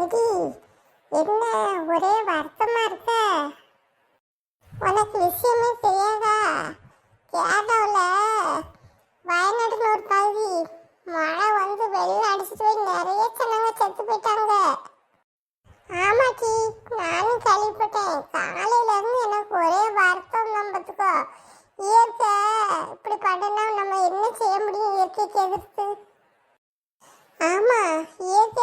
Eddy என்ன ஒரே வருத்தமா இருக்க? உனக்கு விஷயமே தெரியாதா? கேரளாவில் வயநாடுல ஒரு பகுதி மழை வந்து வெள்ளம் அடிச்சிட்டு போய் நிறைய ஜனங்க செத்து போயிட்டாங்க. ஆமாச்சி நானும் கேள்விப்பட்டேன். காலையில இருந்து எனக்கு ஒரே வருத்தம் தான் பார்த்துக்கோ. இயற்கை இப்படி பண்ணனா நம்ம என்ன செய்ய முடியும்? இயற்கைக்கு எதிர்த்து ஆமா இயற்கை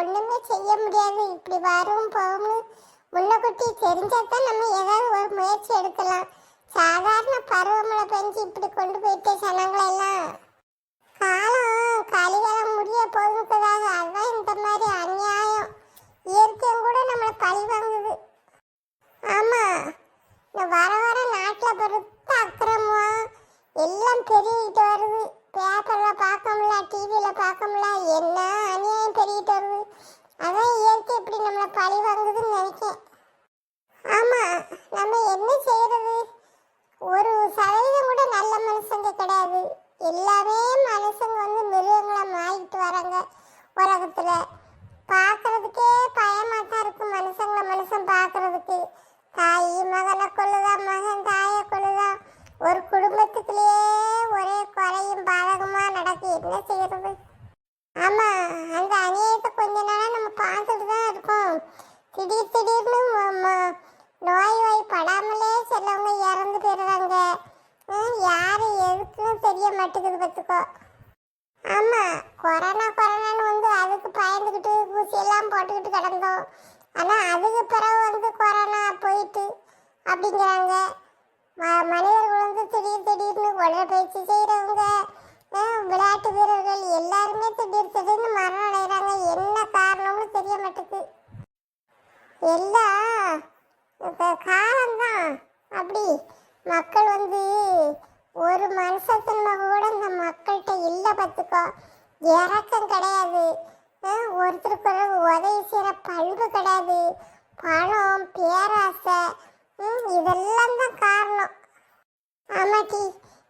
ஒன்றுமே ஒண்ணுமே செய்ய முடியாது. இப்படி வரும் போகும்னு முன்னக்கூட்டி தெரிஞ்சா தான் நம்ம ஏதாவது ஒரு முயற்சி எடுக்கலாம். சாதாரண பருவமழை பெஞ்சு இப்படி கொண்டு போயிட்டு ஜனங்களை காலம் கலிகாலம் முடிய போகுதுக்குதாக அதுதான் இந்த மாதிரி அநியாயம். இயற்கையும் கூட நம்மளை பழி வாங்குது ஆமாம் இந்த வர வர நாட்டில் பொறுத்து எல்லாம் பெருகிட்டு வருது. பேப்பரில் பார்க்க முடியல டிவியில் பார்க்க முடியல என்ன அநியாயம் பெருகிட்டு வருது. அதான் இயற்கை இப்படி நம்மளை பழி வாங்குதுன்னு நினைக்கேன். ஆமாம் நம்ம என்ன செய்கிறது ஒரு சதவீதம் கூட நல்ல மனுஷங்க கிடையாது. எல்லாமே மனுஷங்க வந்து மிருகங்களை மாறிட்டு வராங்க உலகத்தில். பார்க்குறதுக்கே பயமாக தான் இருக்கும் மனுஷங்களை மனுஷன் பார்க்கறதுக்கு. தாய் மகனை கொள்ளுதான் மகன் தாயை கொள்ளுதான் ஒரு குடும்பத்துக்குள்ளேயே செய்யறது. ஆமா அந்த அநியாயத்தை கொஞ்ச நாளா நம்ம பார்த்துட்டு தான் இருக்கோம். திடீர் திடீர்னு நோய் வாய் படாமலே சிலவங்க இறந்து போயிடுறாங்க. யாரு எதுக்குன்னு தெரிய மாட்டேங்குது பார்த்துக்கோ. ஆமா கொரோனா கொரோனான்னு வந்து அதுக்கு பயந்துக்கிட்டு ஊசியெல்லாம் போட்டுக்கிட்டு கிடந்தோம். ஆனா அதுக்கு பிறகு வந்து கொரோனா போயிட்டு அப்படிங்கிறாங்க. ம- மனிதர்கள் வந்து திடீர் திடீர்னு உடற்பயிற்சி செய்கிறவங்க விளையாட்டு வீரர்கள் எல்லாருமே திடீர் திடீர்னு மரணம் அடைகிறாங்க. என்ன காரணம்னு தெரிய மாட்டேங்குது. எல்லாம் இந்த காலம்தான். அப்படி மக்கள் வந்து ஒரு மனுஷத்தன்மை கூட இந்த மக்கள்கிட்ட இல்லை பார்த்துக்கோ. இறக்கம் கிடையாது. ஒருத்தருக்கு ஒருத்தர் உதவி செய்கிற பண்பு கிடையாது. பணம் பேராசை இதெல்லாம் தான் காரணம். ஆமாட்டி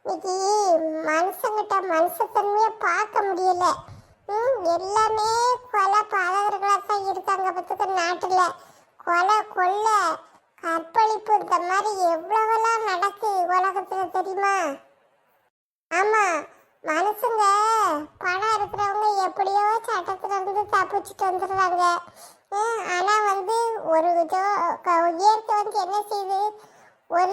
இன்னைக்கு மனுஷங்கிட்ட மனுஷத்தன்மையை பார்க்க முடியல. எல்லாமே கொலை பாதகர்களாக தான் இருக்காங்க பார்த்துக்க நாட்டில். கொலை கொள்ளை கற்பழிப்பு இந்த மாதிரி எவ்வளவெல்லாம் நடக்கு உலகத்தில் தெரியுமா? ஆமாம் மனுஷங்க பணம் இருக்கிறவங்க எப்படியோ சட்டத்திலிருந்து தப்பிச்சுட்டு வந்துடுறாங்க. ஆனால் வந்து ஒரு இயற்கை வந்து என்ன செய்யுது? ஒரு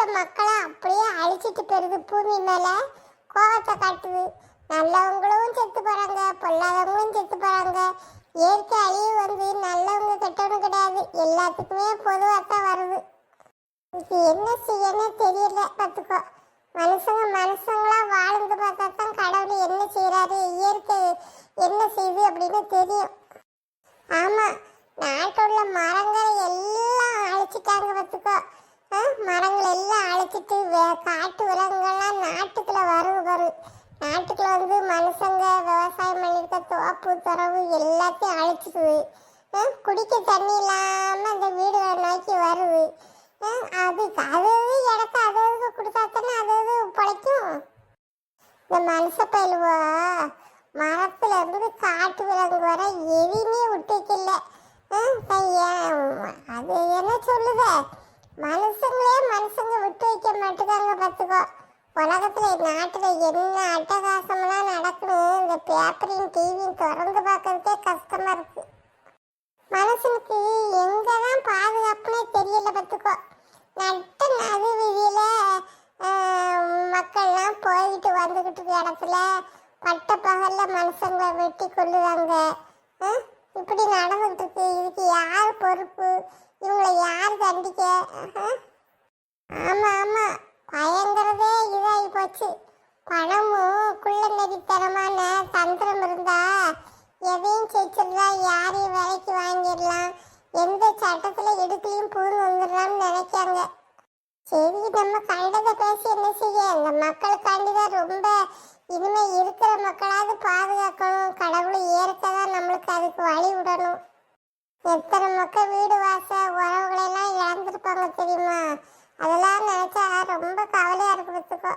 கூட்ட மக்களை அப்படியே அழிச்சிட்டு போயிருது பூமி மேலே. கோவத்தை காட்டுது. நல்லவங்களும் செத்து போகிறாங்க பொல்லாதவங்களும் செத்து போகிறாங்க இயற்கை அழிவு வந்து நல்லவங்க கெட்டவங்க கிடையாது. எல்லாத்துக்குமே பொதுவாக தான் வருது. இது என்ன செய்யணும் தெரியல பார்த்துக்கோ. மனுஷங்க மனுஷங்களாக வாழ்ந்து பார்த்தா தான் கடவுள் என்ன செய்கிறாரு இயற்கை என்ன செய்யுது அப்படின்னு தெரியும். ஆமாம் நாட்டில் உள்ள மரங்களை எல்லாம் அழிச்சிட்டாங்க பார்த்துக்கோ. மரங்கள் எல்லாம் அழிச்சிட்டு வே- காட்டு விலங்குகள்லாம் நாட்டுக்குள்ள வரும் வரும். நாட்டுக்குள்ள வந்து மனுஷங்க விவசாயம் பண்ணியிருக்க தோப்பு துறவு எல்லாத்தையும் அழிச்சிடுது குடிக்க தண்ணி இல்லாமல் அந்த வீடுகளை நோக்கி வருது. அது அது இடத்த அது அதுக்கு கொடுத்தா தானே அது அது பிழைக்கும். இந்த மனுஷ பயிலுவா மரத்துல இருந்து காட்டு விலங்கு வர எதுவுமே விட்டு அது என்ன சொல்லுத? மனுஷங்களே மனுஷங்க விட்டு வைக்க மாட்டேங்காங்க பார்த்துக்கோ. உலகத்துல நாட்டில் என்ன அட்டகாசம்லாம் நடக்கணும் இந்த பேப்பரையும் டிவியும் திறந்து பார்க்கறதே கஷ்டமாக இருக்குது மனுஷனுக்கு எங்கே தான் பாதுகாப்புனே தெரியல பார்த்துக்கோ. நட்ட நது விதியில் மக்கள்லாம் போயிட்டு வந்துக்கிட்டு இருக்க இடத்துல பட்ட பகலில் மனுஷங்களை வெட்டி கொள்ளுவாங்க இப்படி நடந்துகிட்டு இருக்கு. இதுக்கு யார் பொறுப்பு? இவங்களை யார் தண்டிக்க? ஆமாம் ஆமா ஆமா. பயங்கரதே இதாகி போச்சு. பணமும் குள்ள நெறித்தனமான தந்திரம் இருந்தா எதையும் செஞ்சிடலாம் யாரையும் விலைக்கு வாங்கிடலாம். எந்த சட்டத்துல இடுக்குலையும் பூந்து வந்துடலாம்னு நினைக்காங்க. சரி நம்ம கண்டதை பேசி என்ன செய்ய? இந்த மக்களுக்காண்டி தான் ரொம்ப இனிமே இருக்கிற மக்களாவது பாதுகாக்கணும். கடவுளை ஏற்க தான் நம்மளுக்கு அதுக்கு வழி விடணும். எத்தனை மக்கள் வீடு வாச உறவுகளெல்லாம் இழந்திருப்பாங்க தெரியுமா? அதெல்லாம் நினைச்சா ரொம்ப கவலையா இருக்கு பார்த்துக்கோ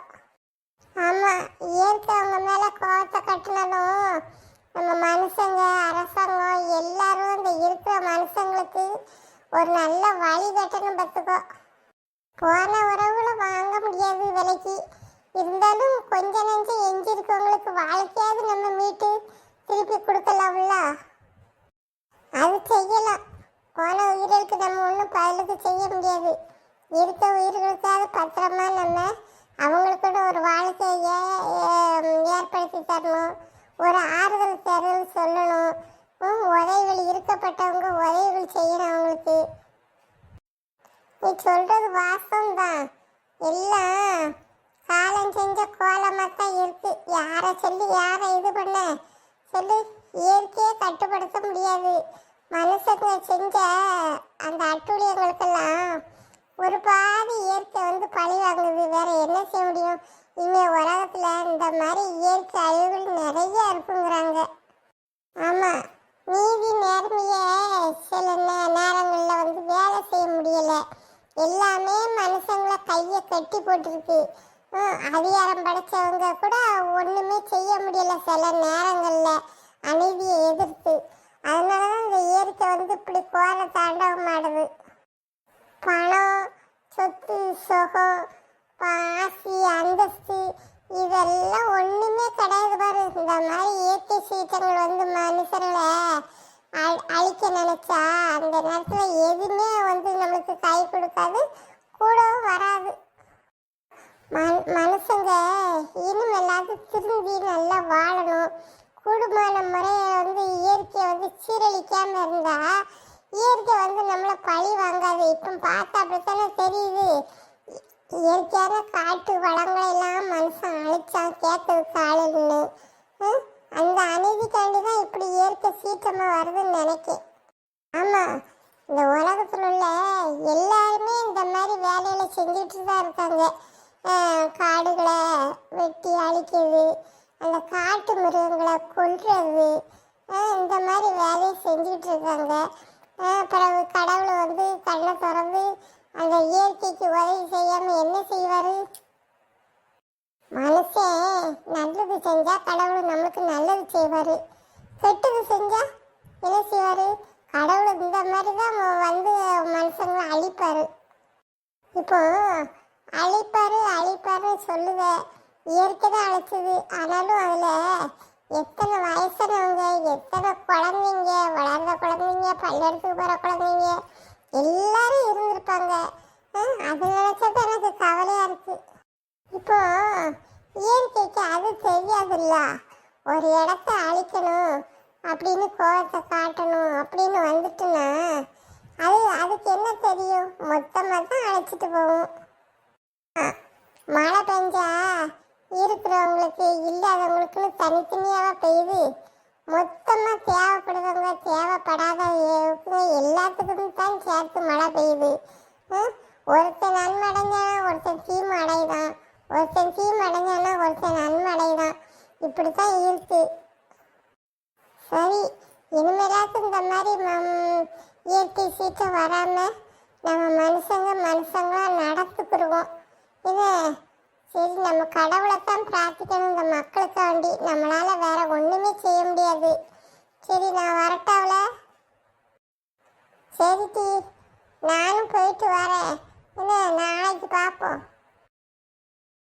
ஆமா இயற்கை அவங்க மேல கோவத்தை கட்டினாலும் நம்ம மனுஷங்க அரசாங்கம் எல்லாரும் இந்த இருக்கிற மனுஷங்களுக்கு ஒரு நல்ல வழி கட்டணும் பார்த்துக்கோ. போன உறவுகளை வாங்க முடியாது விலைக்கு. இருந்தாலும் கொஞ்ச நெஞ்சம் எஞ்சி இருக்கவங்களுக்கு வாழ்க்கையாவது நம்ம மீட்டு திருப்பி கொடுக்கலாம்ல? அது செய்யலாம். போன உயிர்களுக்கு நம்ம ஒன்றும் பதிலுக்கு செய்ய முடியாது. இருக்க உயிர்களுக்காவது பத்திரமா நம்ம அவங்களுக்கூட ஒரு வாழ்க்கையை ஏற்படுத்தி தரணும். ஒரு ஆறுதல் தரல் சொல்லணும். உதவிகள் இருக்கப்பட்டவங்க உதவிகள் செய்யணும் அவங்களுக்கு. நீ சொல்றது வாசம்தான் எல்லாம் காலம் செஞ்ச கோலமாக தான் இருக்கு. யாரை சொல்லி யாரை இது பண்ண சொல்லி இயற்கையை கட்டுப்படுத்த முடியாது. மனுஷங்க செஞ்ச அந்த அட்டுழியங்களுக்கெல்லாம் ஒரு பாதி இயற்கை வந்து பழி வாங்குது. வேற என்ன செய்ய முடியும்? இனிமே உலகத்துல இந்த மாதிரி இயற்கை அழிவுகள் நிறைய இருக்குங்கிறாங்க. ஆமா நீதி நேர்மைய சில நேரங்களில் வந்து வேலை செய்ய முடியல. எல்லாமே மனுஷங்கள கையை கட்டி போட்டிருக்கு அதிகாரம் படைச்சவங்க கூட ஒன்றுமே செய்ய முடியல சில நேரங்களில். அநீதியை எதிர்த்து. அதனாலதான் இந்த இயற்கை வந்து இப்படி கோர தாண்டவ ஆடுது. பணம் சொத்து சுகம் பாசி அந்தஸ்து இதெல்லாம் ஒன்றுமே கிடையாது பாரு. இந்த மாதிரி இயற்கை சீற்றங்கள் வந்து மனுஷர்களை அழிக்க நினைச்சா அந்த நேரத்தில் எதுவுமே வந்து நம்மளுக்கு கை கொடுக்காது கூடவும் வராது. மனு- மனுஷங்க இனிமேலாவது எல்லாத்தையும் திரும்பி நல்லா வாழணும். கூடுமான முறையை வந்து இயற்கையை வந்து சீரழிக்காமல் இருந்தா இயற்கை வந்து நம்மளை பழி வாங்காது. இப்போ பார்த்தா அப்படித்தானே தெரியுது. இயற்கையான காட்டு வளங்களை எல்லாம் மனுஷன் அழிச்சான் கேட்கறதுக்கு ஆள் ஹம்? அந்த அநீதிக்காண்டி தான் இப்படி இயற்கை சீற்றமா வருதுன்னு நினைக்கிறேன் ஆமா இந்த உலகத்துல உள்ள எல்லாருமே இந்த மாதிரி வேலையில செஞ்சுட்டு தான் இருக்காங்க அஹ் காடுகளை வெட்டி அழிக்கிறது அந்த காட்டு மிருகங்களை கொல்றது அஹ் இந்த மாதிரி வேலையை செஞ்சுட்டு இருக்காங்க. பிறகு கடவுள் வந்து கண்ணை திறந்து அந்த இயற்கைக்கு உதவி செய்யாம என்ன செய்வார்? மனுஷன் நல்லது செஞ்சா கடவுள் நம்மளுக்கு நல்லது செய்வார். கெட்டது செஞ்சா என்ன செய்வார்? கடவுள் இந்த மாதிரி தான் வந்து மனுஷங்களை அழிப்பார். இப்போ அழிப்பார் அழிப்பார் சொல்லுவேன் இயற்கை தான் அழைச்சது. ஆனாலும் அதில் எத்தனை வயசானவங்க எத்தனை குழந்தைங்க வளர்ந்த குழந்தைங்க பள்ளியெடுத்துக்கு போகிற குழந்தைங்க எல்லாரும் இருந்திருப்பாங்க. அது அது தான் எனக்கு கவலையாக இருக்கு. இப்போ இயற்கைக்கு அது தெரியாதுல்ல. ஒரு இடத்த அழிக்கணும் அப்படின்னு கோவத்தை காட்டணும் அப்படின்னு வந்துட்டுன்னா அது அதுக்கு என்ன தெரியும்? மொத்தமாக தான் அழைச்சிட்டு போகும். ஆ, மழை பெஞ்சா இருக்கிறவங்களுக்கு இல்லாதவங்களுக்குன்னு தனித்தனியாக பெய்யுது மொத்தமாக தேவைப்படுறவங்க தேவைப்படாதவங்க எல்லாத்துக்கும் தான் சேர்த்து மழை பெய்யுது. ஒருத்தன் நன்மடைஞ்சானா ஒருத்தன் தீமை அடைதான் ஒருத்தன் தீமை அடைஞ்சானா ஒருத்தன் நன்மை இப்படி தான் இருக்கு. சரி இனிமேலாச்சும் இந்த மாதிரி மம், இயற்கை சீற்றம் வராமல் நம்ம மனுஷங்க மனுஷங்களாக நடத்துக்கிடுவோம் இது சரி நம்ம கடவுளை தான் பிரார்த்திக்கணும். இந்த மக்களுக்காண்டி நம்மளால வேற ஒண்ணுமே செய்ய முடியாது. சரி நான் வரட்டாவில சரி டி. நானும் போயிட்டு வரேன். என்ன நாளைக்கு பார்ப்போம்